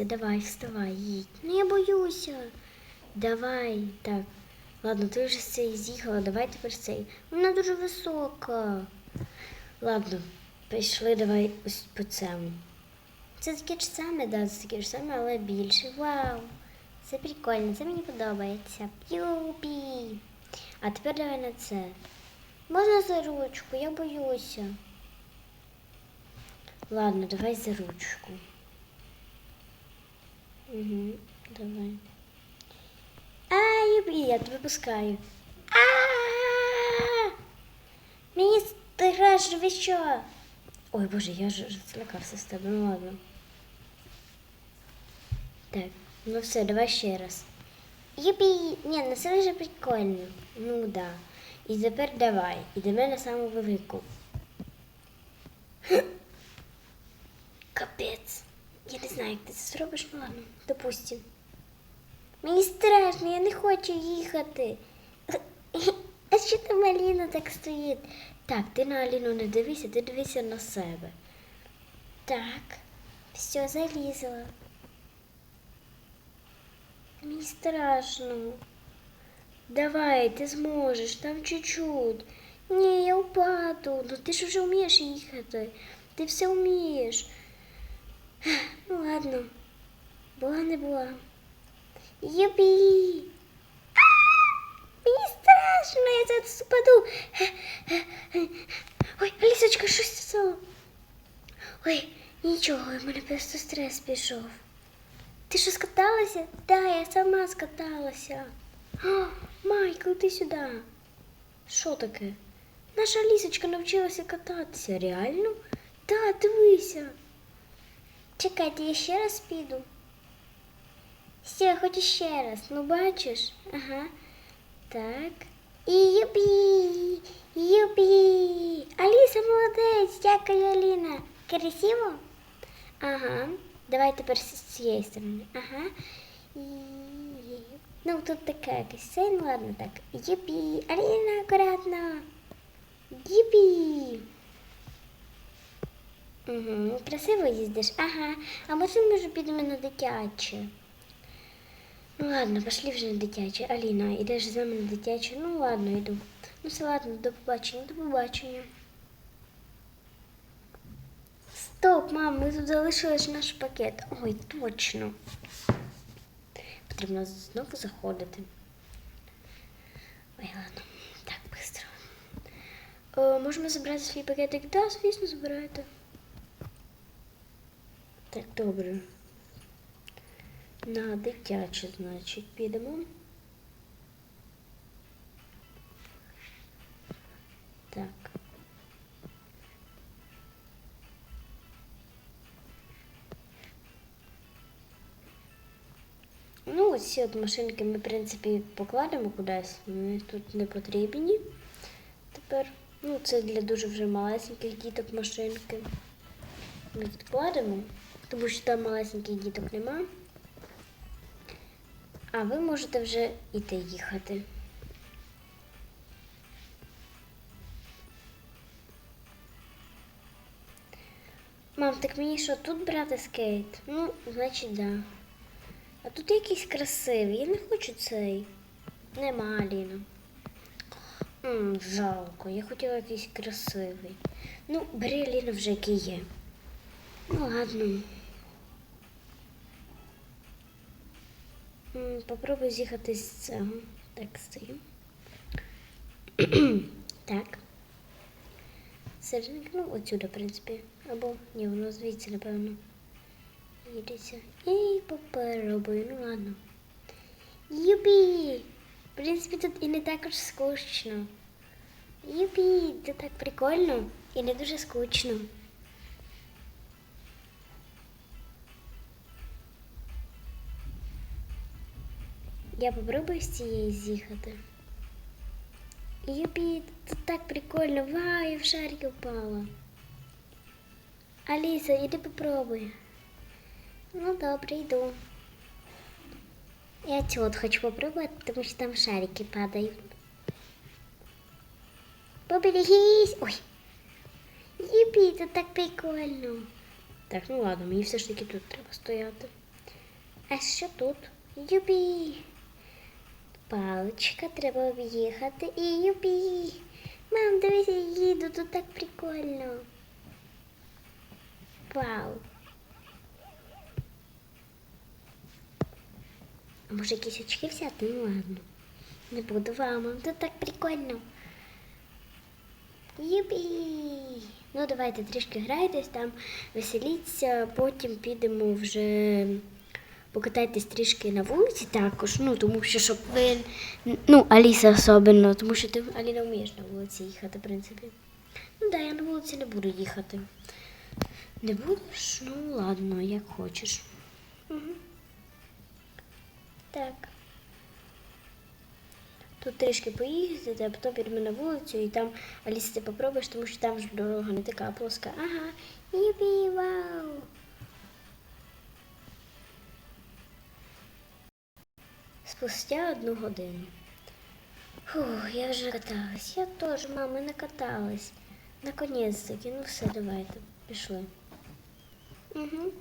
Давай, вставай, їдь. Ну я боюся. Давай, так. Ладно, ти вже з з'їхала, давай тепер цей. Вона дуже висока. Ладно, пішли, давай ось по цьому. Це таке ж саме, да, це таке ж саме, але більше. Вау! Це прикольно, це мені подобається. Юпі! А тепер давай на це. Можна за ручку, я боюся. Ладно, давай за ручку. Угу, давай. А, юпі, я тебе пускаю. А! Мені що? Ой, боже, я ж злякався з тебе, ну ладно. Так, ну все, давай ще раз. Юпі! Ні, ну це вже прикольно. Ну да. І тепер давай. Ідемо на саму велику. Капець. Я не знаю, як ти це зробиш, ну ладно, допустим. Мені страшно, я не хочу їхати. А що там Аліна так стоїть? Так, ти на Аліну не дивися, ти дивися на себе. Так, все, залізла. Мені страшно. Давай, ти зможеш, там чуть-чуть. Ні, я впаду. Ну ти ж вже вмієш їхати. Ти все вмієш. Ну ладно. Була не була. Юпі! Мені страшно, я зараз впаду. Ой, Алісочка, що це? Ой, нічого, в мене просто стрес пішов. Ти що скаталася? Да, я сама скаталася. О, Майкл, ти сюди. Що таке? Наша Алісочка навчилася кататися. Реально? Да, дивися. Чекайте, я ще раз піду. Я хочу ще раз. Ну бачиш? Ага. Так. І юпі! Юпі! Аліса молодець! Дякую, Аліна. Красиво? Ага. Давай тепер з цієї сторони. Ага. Ну, тут таке якесь. Це, ну ладно так. Юпі! Аліна, акуратно! Юпі! Угу, красиво їздиш. Ага. А може, може, підемо на дитяче? Ну ладно, пошли вже на дитяче. Аліна, ідеш з нами на дитяче? Ну ладно, йду. Ну все ладно, до побачення, до побачення. Стоп, мам, ми тут залишили наш пакет. Ой, точно. Потрібно знову заходити. Ой, ладно. Так, быстро. Е, можемо забрати свій пакетик? Так, да, звісно, забирайте. Так, добре. На дитяче, значить, підемо. Так. Ну, ось ці от машинки ми, в принципі, покладемо кудись. Вони тут не потрібні. Тепер, ну, це для дуже вже малесеньких діток машинки. Ми відкладемо, тому що там малесеньких діток нема. А ви можете вже іти їхати. Мам, так мені що, тут брати скейт? Ну, значить, да. А тут якийсь красивий. Я не хочу цей. Нема Аліна. М, жалко, я хотіла якийсь красивий. Ну, бери Аліна вже який є. Ну ладно. Попробуй з'їхати з цього. Так, стою. так. Серединка, ну, отсюда, в принципі. Або ні, воно звідси, напевно. Їдеться. І попробую, ну ладно. Юпі! В принципі, тут і не також скучно. Юпі, це так прикольно і не дуже скучно. Я попробую з цієї з'їхати. Юпі, тут так прикольно. Вау, я в шарик впала. Аліса, іди попробуй. Ну, добре, йду. Я цю хочу попробовать, потому что там шарики падают. Поберегись! Ой! Юпі, це так прикольно. Так, ну ладно, мені все ж таки тут треба стояти. А що тут? Юбі. Паличка, треба об'їхати і юбі. Мам, дивись, я їду, тут так прикольно. Вау. А може якісь очки взяти? Ну ладно. Не буду вау, мам, тут так прикольно. Юбі! Ну, давайте трішки грайтесь там, веселіться, потім підемо вже покатайтесь трішки на вулиці також. Ну, тому що щоб ви. Ну, Аліса особливо, тому що ти Аліна вмієш на вулиці їхати, в принципі. Ну да, я на вулиці не буду їхати. Не будеш? Ну ладно, як хочеш. Угу. Так. Тут трішки поїздити, а потім підемо на вулицю і там Аліса ти попробуєш, тому що там ж дорога не така плоска. Ага. Юбі, вау! Спустя одну годину. Фух, я вже каталась. Я теж, мама, накаталась. Наконець-таки. Ну все, давайте, пішли. Угу.